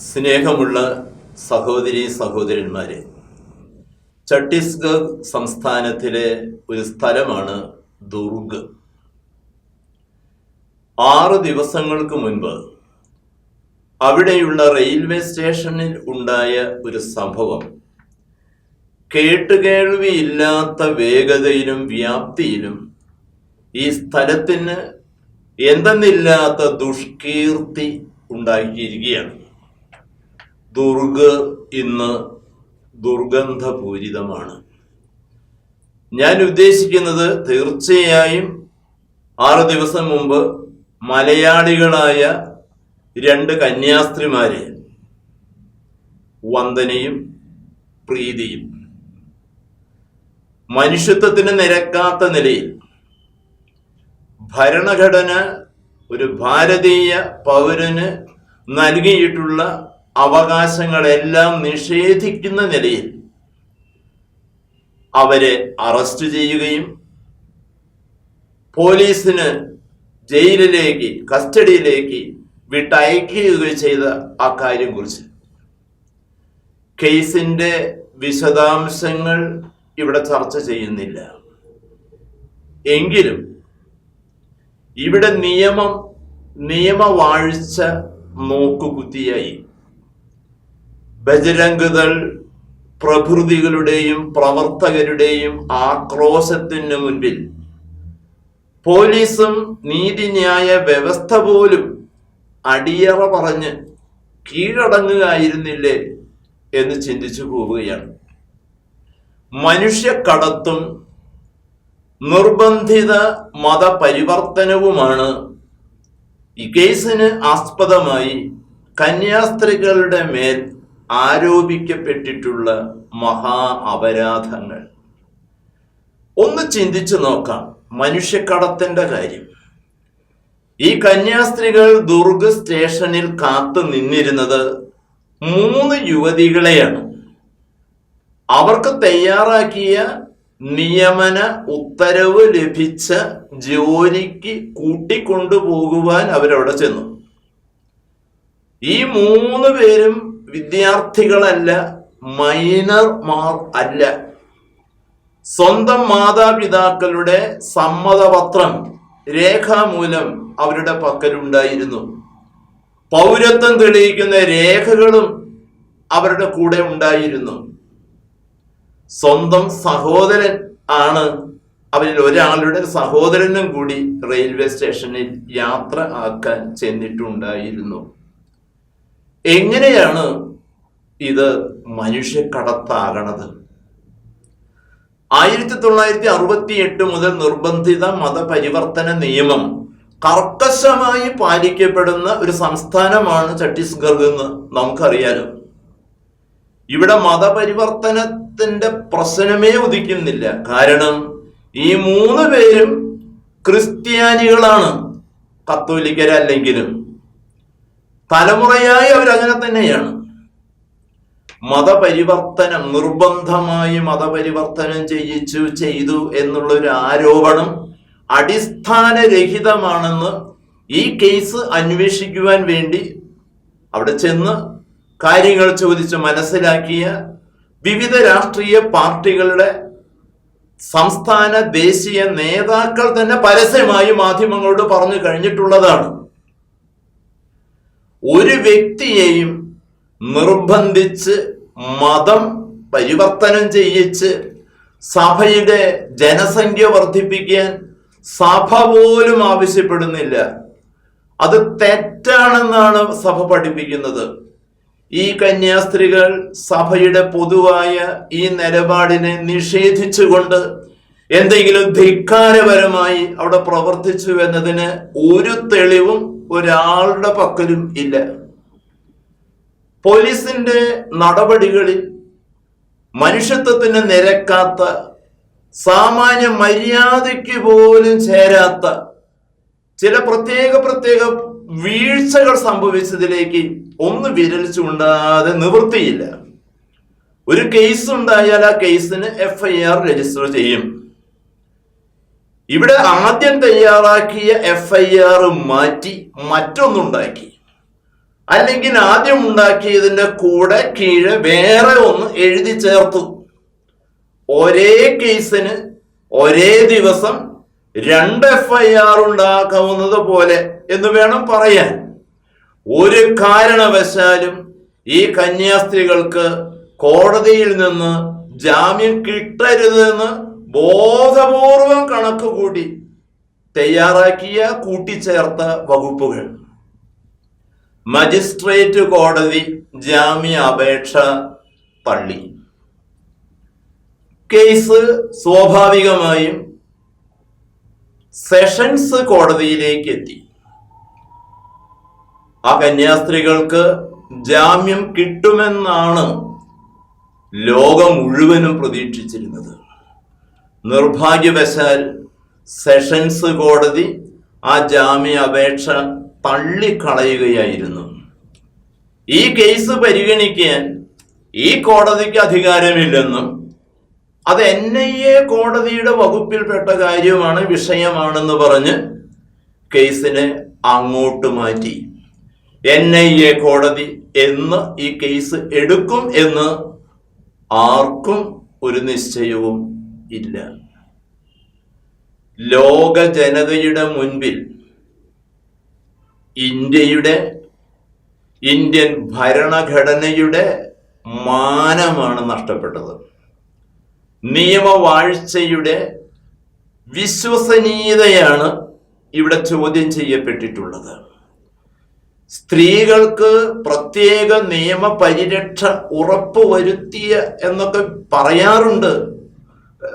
സ്നേഹമുള്ള സഹോദരി സഹോദരന്മാരെ ഛത്തീസ്ഗഡ് സംസ്ഥാനത്തിലെ ഒരു സ്ഥലമാണ് ദുർഗ്. ആറ് ദിവസങ്ങൾക്ക് മുൻപ് അവിടെയുള്ള റെയിൽവേ സ്റ്റേഷനിൽ ഉണ്ടായ ഒരു സംഭവം. കേട്ടുകേൾവിയില്ലാത്ത വേഗതയിലും വ്യാപ്തിയിലും ഈ സ്ഥലത്തിന് എന്തെന്നില്ലാത്ത ദുഷ്കീർത്തി ഉണ്ടാക്കിയിരിക്കുകയാണ്. ദുർഗ് ഇന്ന് ദുർഗന്ധപൂരിതമാണ്. ഞാൻ ഉദ്ദേശിക്കുന്നത് തീർച്ചയായും ആറ് ദിവസം മുമ്പ് മലയാളികളായ രണ്ട് കന്യാസ്ത്രീമാരെ വന്ദനയും പ്രീതിയും. മനുഷ്യത്വത്തിന് നിരക്കാത്ത നിലയിൽ ഭരണഘടന ഒരു ഭാരതീയ പൗരന് നൽകിയിട്ടുള്ള അവകാശങ്ങളെല്ലാം നിഷേധിക്കുന്ന നിലയിൽ അവരെ അറസ്റ്റ് ചെയ്യുകയും പോലീസിന് ജയിലിലേക്ക് കസ്റ്റഡിയിലേക്ക് വിട്ടയക്കുകയും ചെയ്ത ആ കാര്യം കുറിച്ച് കേസിന്റെ വിശദാംശങ്ങൾ ഇവിടെ ചർച്ച ചെയ്യുന്നില്ല. എങ്കിലും ഇവിടെ നിയമം നിയമവാഴ്ച നോക്കുകുത്തിയായി. ബജരംഗദൾ പ്രഭൃതികളുടെയും പ്രവർത്തകരുടെയും ആക്രോശത്തിന് മുൻപിൽ. പോലീസും നീതിന്യായ വ്യവസ്ഥ പോലും അടിയറ പറഞ്ഞ് കീഴടങ്ങുകയായിരുന്നില്ലേ എന്ന് ചിന്തിച്ചു പോവുകയാണ്. മനുഷ്യക്കടത്തും നിർബന്ധിത മതപരിവർത്തനവുമാണ് ഈ കേസിന് ആസ്പദമായി കന്യാസ്ത്രീകളുടെ മേൽ ആരോപിക്കപ്പെട്ടിട്ടുള്ള മഹാ അപരാധങ്ങൾ. ഒന്ന് ചിന്തിച്ചു നോക്കാം മനുഷ്യക്കടത്തിന്റെ കാര്യം. ഈ കന്യാസ്ത്രീകൾ ദുർഗ് സ്റ്റേഷനിൽ കാത്തു നിന്നിരുന്നത് മൂന്ന് യുവതികളെയാണ്. അവർക്ക് തയ്യാറാക്കിയ നിയമന ഉത്തരവ് ലഭിച്ച ജോലിക്ക് കൂട്ടിക്കൊണ്ടുപോകുവാൻ അവരവിടെ ചെന്നു. ഈ മൂന്ന് പേരും വിദ്യാർത്ഥികളല്ല മൈനർമാർ അല്ല. സ്വന്തം മാതാപിതാക്കളുടെ സമ്മതപത്രം രേഖാമൂലം അവരുടെ പക്കലുണ്ടായിരുന്നു. പൗരത്വം തെളിയിക്കുന്ന രേഖകളും അവരുടെ കൂടെ ഉണ്ടായിരുന്നു. സ്വന്തം സഹോദരൻ ആണ് അവരിൽ ഒരാളുടെ സഹോദരനും കൂടി റെയിൽവേ സ്റ്റേഷനിൽ യാത്ര ആക്കാൻ ചെന്നിട്ടുണ്ടായിരുന്നു. എങ്ങനെയാണ് ഇത് മനുഷ്യക്കടത്താകണത് ആയിരത്തി തൊള്ളായിരത്തി അറുപത്തി എട്ട് മുതൽ നിർബന്ധിത മതപരിവർത്തന നിയമം കർക്കശമായി പാലിക്കപ്പെടുന്ന ഒരു സംസ്ഥാനമാണ് ഛത്തീസ്ഗഡ് എന്ന് നമുക്കറിയാലോ. ഇവിടെ മതപരിവർത്തനത്തിന്റെ പ്രശ്നമേ ഉദിക്കുന്നില്ല. കാരണം ഈ മൂന്ന് പേരും ക്രിസ്ത്യാനികളാണ്. കത്തോലിക്കരല്ലെങ്കിലും തലമുറയായി അവരങ്ങനെ തന്നെയാണ്. മതപരിവർത്തനം നിർബന്ധമായി മതപരിവർത്തനം ചെയ്യിച്ചു ചെയ്തു എന്നുള്ള ഒരു ആരോപണം അടിസ്ഥാനരഹിതമാണെന്ന് ഈ കേസ് അന്വേഷിക്കുവാൻ വേണ്ടി അവിടെ ചെന്ന് കാര്യങ്ങൾ ചോദിച്ച് മനസ്സിലാക്കിയ വിവിധ രാഷ്ട്രീയ പാർട്ടികളുടെ സംസ്ഥാന ദേശീയ നേതാക്കൾ തന്നെ പരസ്യമായി മാധ്യമങ്ങളോട് പറഞ്ഞു കഴിഞ്ഞിട്ടുള്ളതാണ്. ഒരു വ്യക്തിയെയും നിർബന്ധിച്ച് മതം പരിവർത്തനം ചെയ്യിച്ച് സഭയുടെ ജനസംഖ്യ വർദ്ധിപ്പിക്കാൻ സഭ പോലും ആവശ്യപ്പെടുന്നില്ല. അത് തെറ്റാണെന്നാണ് സഭ പഠിപ്പിക്കുന്നത്. ഈ കന്യാസ്ത്രീകൾ സഭയുടെ പൊതുവായ ഈ നിലപാടിനെ നിഷേധിച്ചുകൊണ്ട് എന്തെങ്കിലും ധിക്കാരപരമായി അവിടെ പ്രവർത്തിച്ചു എന്നതിന് ഒരു തെളിവും ഒരാളുടെ പക്കലും ഇല്ല. പോലീസിന്റെ നടപടികളിൽ മനുഷ്യത്വത്തിന് നിരക്കാത്ത സാമാന്യ മര്യാദയ്ക്ക് പോലും ചേരാത്ത ചില പ്രത്യേക പ്രത്യേക വീഴ്ചകൾ സംഭവിച്ചതിലേക്ക് ഒന്ന് വിരൽ ചൂണ്ടാതെ നിവൃത്തിയില്ല. ഒരു കേസ് ഉണ്ടായാൽ ആ കേസിന് എഫ്ഐആർ രജിസ്റ്റർ ചെയ്യും. ഇവിടെ ആദ്യം തയ്യാറാക്കിയ എഫ് ഐ ആർ മാറ്റി മറ്റൊന്നുണ്ടാക്കി. അല്ലെങ്കിൽ ആദ്യം ഉണ്ടാക്കിയതിന്റെ കൂടെ കീഴെ വേറെ ഒന്ന് എഴുതി ചേർത്തു. ഒരേ കേസിന് ഒരേ ദിവസം രണ്ട് എഫ് ഐ ആർ ഉണ്ടാക്കാവുന്നത് പോലെ എന്ന് വേണം പറയാൻ. ഒരു കാരണവശാലും ഈ കന്യാസ്ത്രീകൾക്ക് കോടതിയിൽ നിന്ന് ജാമ്യം കിട്ടരുതെന്ന് ബോധപൂർവം കണക്ക് കൂടി തയ്യാറാക്കിയ കൂട്ടിച്ചേർത്ത വകുപ്പുകൾ. മജിസ്ട്രേറ്റ് കോടതി ജാമ്യ അപേക്ഷ തള്ളി. കേസ് സ്വാഭാവികമായും സെഷൻസ് കോടതിയിലേക്ക് എത്തി. ആ കന്യാസ്ത്രീകൾക്ക് ജാമ്യം കിട്ടുമെന്നാണ് ലോകം മുഴുവനും പ്രതീക്ഷിച്ചിരുന്നത്. നിർഭാഗ്യവശാൽ സെഷൻസ് കോടതി ആ ജാമ്യ അപേക്ഷ തള്ളിക്കളയുകയായിരുന്നു. ഈ കേസ് പരിഗണിക്കാൻ ഈ കോടതിക്ക് അധികാരമില്ലെന്നും അത് എൻ ഐ എ കോടതിയുടെ വകുപ്പിൽപ്പെട്ട കാര്യമാണ് വിഷയമാണെന്ന് പറഞ്ഞ് കേസിനെ അങ്ങോട്ട് മാറ്റി. എൻ ഐ എ കോടതി എന്ന് ഈ കേസ് എടുക്കും എന്ന് ആർക്കും ഒരു നിശ്ചയവും ഇല്ല. ലോക ജനതയുടെ മുൻപിൽ ഇന്ത്യയുടെ ഇന്ത്യൻ ഭരണഘടനയുടെ മാനമാണ് നഷ്ടപ്പെട്ടത്. നിയമവാഴ്ചയുടെ വിശ്വസനീയതയാണ് ഇവിടെ ചോദ്യം ചെയ്യപ്പെട്ടിട്ടുള്ളത്. സ്ത്രീകൾക്ക് പ്രത്യേക നിയമ പരിരക്ഷ ഉറപ്പുവരുത്തിയ എന്നൊക്കെ പറയാറുണ്ട്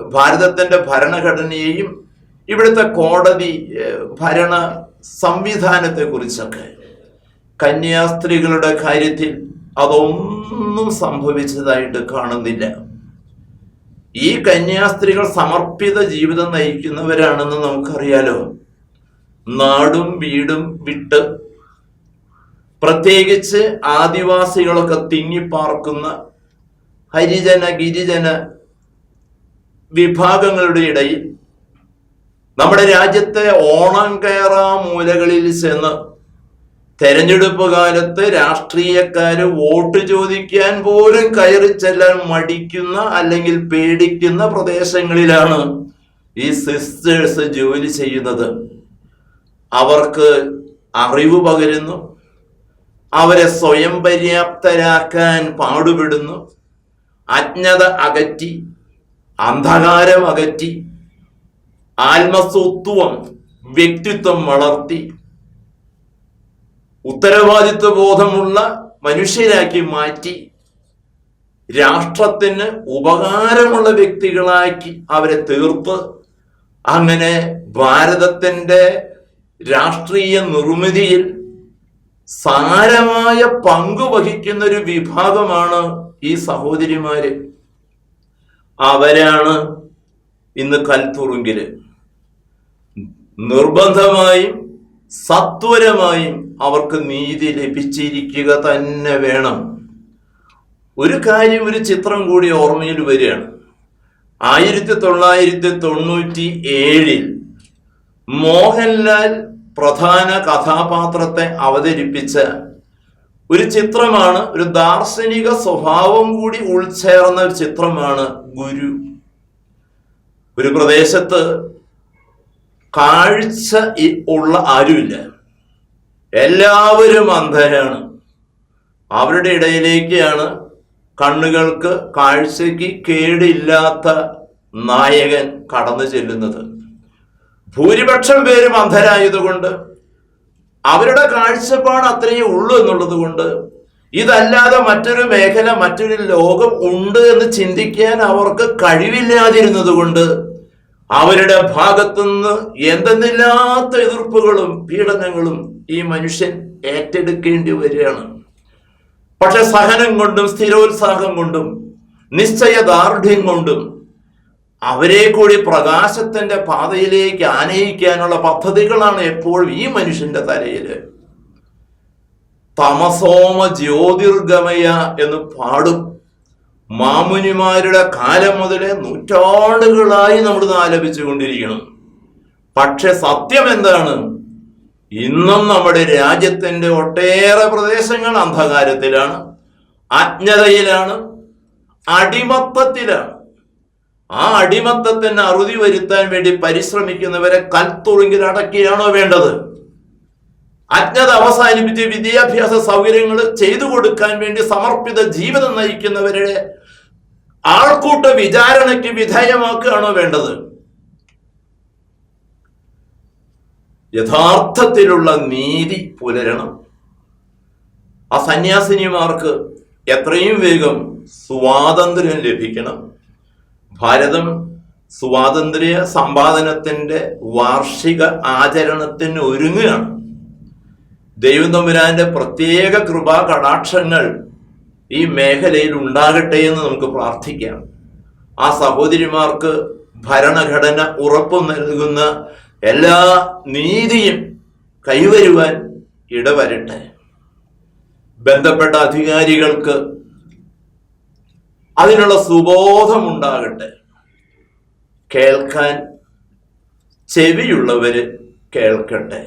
ഭാരതത്തിന്റെ ഭരണഘടനയെയും ഇവിടുത്തെ കോടതി ഭരണ സംവിധാനത്തെ കുറിച്ചൊക്കെ കന്യാസ്ത്രീകളുടെ കാര്യത്തിൽ അതൊന്നും സംഭവിച്ചതായിട്ട് കാണുന്നില്ല. ഈ കന്യാസ്ത്രീകൾ സമർപ്പിത ജീവിതം നയിക്കുന്നവരാണെന്ന് നമുക്കറിയാലോ. നാടും വീടും വിട്ട് പ്രത്യേകിച്ച് ആദിവാസികളൊക്കെ തിങ്ങിപ്പാർക്കുന്ന ഹരിജന ഗിരിജന വിഭാഗങ്ങളുടെ ഇടയിൽ നമ്മുടെ രാജ്യത്തെ ഓണം കയറാ മൂലകളിൽ ചെന്ന് തെരഞ്ഞെടുപ്പ് കാലത്ത് രാഷ്ട്രീയക്കാര് വോട്ട് ചോദിക്കാൻ പോലും കയറി ചെല്ലാൻ മടിക്കുന്ന അല്ലെങ്കിൽ പേടിക്കുന്ന പ്രദേശങ്ങളിലാണ് ഈ സിസ്റ്റേഴ്സ് ജോലി ചെയ്യുന്നത്. അവർക്ക് അറിവ് പകരുന്നു. അവരെ സ്വയം പര്യാപ്തരാക്കാൻ പാടുപെടുന്നു. അജ്ഞത അകറ്റി അന്ധകാരം അകറ്റി ആത്മസ്വത്വം വ്യക്തിത്വം വളർത്തി ഉത്തരവാദിത്വ ബോധമുള്ള മനുഷ്യരാക്കി മാറ്റി രാഷ്ട്രത്തിന് ഉപകാരമുള്ള വ്യക്തികളാക്കി അവരെ തീർത്ത് അങ്ങനെ ഭാരതത്തിന്റെ രാഷ്ട്രീയ നിർമ്മിതിയിൽ സാരമായ പങ്ക് വഹിക്കുന്ന ഒരു വിഭാഗമാണ് ഈ സഹോദരിമാര്. അവരാണ് ഇന്ന് കൽത്തുറുങ്കിൽ. നിർബന്ധമായും സത്വരമായും അവർക്ക് നീതി ലഭിച്ചിരിക്കുക തന്നെ വേണം. ഒരു കാര്യം ഒരു ചിത്രം കൂടി ഓർമ്മയിൽ വരികയാണ്. ആയിരത്തി തൊള്ളായിരത്തി തൊണ്ണൂറ്റി ഏഴിൽ മോഹൻലാൽ പ്രധാന കഥാപാത്രത്തെ അവതരിപ്പിച്ച ഒരു ചിത്രമാണ് ഒരു ദാർശനിക സ്വഭാവം കൂടി ഉൾച്ചേർന്ന ഒരു ചിത്രമാണ് ഗുരു. ഒരു പ്രദേശത്ത് കാഴ്ച ഉള്ള ആരുമില്ല. എല്ലാവരും അന്ധരാണ്. അവരുടെ ഇടയിലേക്കാണ് കണ്ണുകൾക്ക് കാഴ്ചയ്ക്ക് കേടില്ലാത്ത നായകൻ കടന്നു ചെല്ലുന്നത്. ഭൂരിപക്ഷം പേരും അന്ധരായതുകൊണ്ട് അവരുടെ കാഴ്ചപ്പാട് അത്രയേ ഉള്ളൂ എന്നുള്ളത് കൊണ്ട് ഇതല്ലാതെ മറ്റൊരു മേഖല മറ്റൊരു ലോകം ഉണ്ട് എന്ന് ചിന്തിക്കാൻ അവർക്ക് കഴിവില്ലാതിരുന്നത് കൊണ്ട് അവരുടെ ഭാഗത്തുനിന്ന് എന്തെന്നില്ലാത്ത എതിർപ്പുകളും പീഡനങ്ങളും ഈ മനുഷ്യൻ ഏറ്റെടുക്കേണ്ടി വരികയാണ്. പക്ഷെ സഹനം കൊണ്ടും സ്ഥിരോത്സാഹം കൊണ്ടും നിശ്ചയദാർഢ്യം കൊണ്ടും അവരെ കൂടി പ്രകാശത്തിന്റെ പാതയിലേക്ക് ആനയിക്കാനുള്ള പദ്ധതികളാണ് എപ്പോഴും ഈ മനുഷ്യന്റെ തലയിൽ. തമസോമ ജ്യോതിർഗമയ എന്ന് പാടും. മാമുനിമാരുടെ കാലം മുതലേ നൂറ്റാണ്ടുകളായി നമ്മൾ ആലപിച്ചു കൊണ്ടിരിക്കണം പക്ഷെ സത്യം എന്താണ്? ഇന്നും നമ്മുടെ രാജ്യത്തിന്റെ ഒട്ടേറെ പ്രദേശങ്ങൾ അന്ധകാരത്തിലാണ് അജ്ഞതയിലാണ് അടിമത്തത്തിലാണ്. ആ അടിമത്തത്തിന് അറുതി വരുത്താൻ വേണ്ടി പരിശ്രമിക്കുന്നവരെ കൽത്തുറുങ്കിൽ അടക്കിയാണോ വേണ്ടത്? അജ്ഞത അവസാനിപ്പിച്ച് വിദ്യാഭ്യാസ സൗകര്യങ്ങൾ ചെയ്തു കൊടുക്കാൻ വേണ്ടി സമർപ്പിത ജീവിതം നയിക്കുന്നവരുടെ ആൾക്കൂട്ട വിചാരണയ്ക്ക് വിധേയമാക്കുകയാണോ വേണ്ടത്? യഥാർത്ഥത്തിലുള്ള നീതി പുലരണം. ആ സന്യാസിനിമാർക്ക് എത്രയും വേഗം സ്വാതന്ത്ര്യം ലഭിക്കണം. ഭാരതം സ്വാതന്ത്ര്യ സമ്പാദനത്തിന്റെ വാർഷിക ആചരണത്തിന് ഒരുങ്ങുകയാണ്. ദൈവം തമ്പുരാന്റെ പ്രത്യേക കൃപാ കടാക്ഷങ്ങൾ ഈ മേഖലയിൽ ഉണ്ടാകട്ടെ എന്ന് നമുക്ക് പ്രാർത്ഥിക്കാം. ആ സഹോദരിമാർക്ക് ഭരണഘടന ഉറപ്പു നൽകുന്ന എല്ലാ നീതിയും കൈവരുവാൻ ഇടവരട്ടെ. ബന്ധപ്പെട്ട അധികാരികൾക്ക് അതിനുള്ള സുബോധമുണ്ടാകട്ടെ. കേൾക്കാൻ ചെവിയുള്ളവര് കേൾക്കട്ടെ.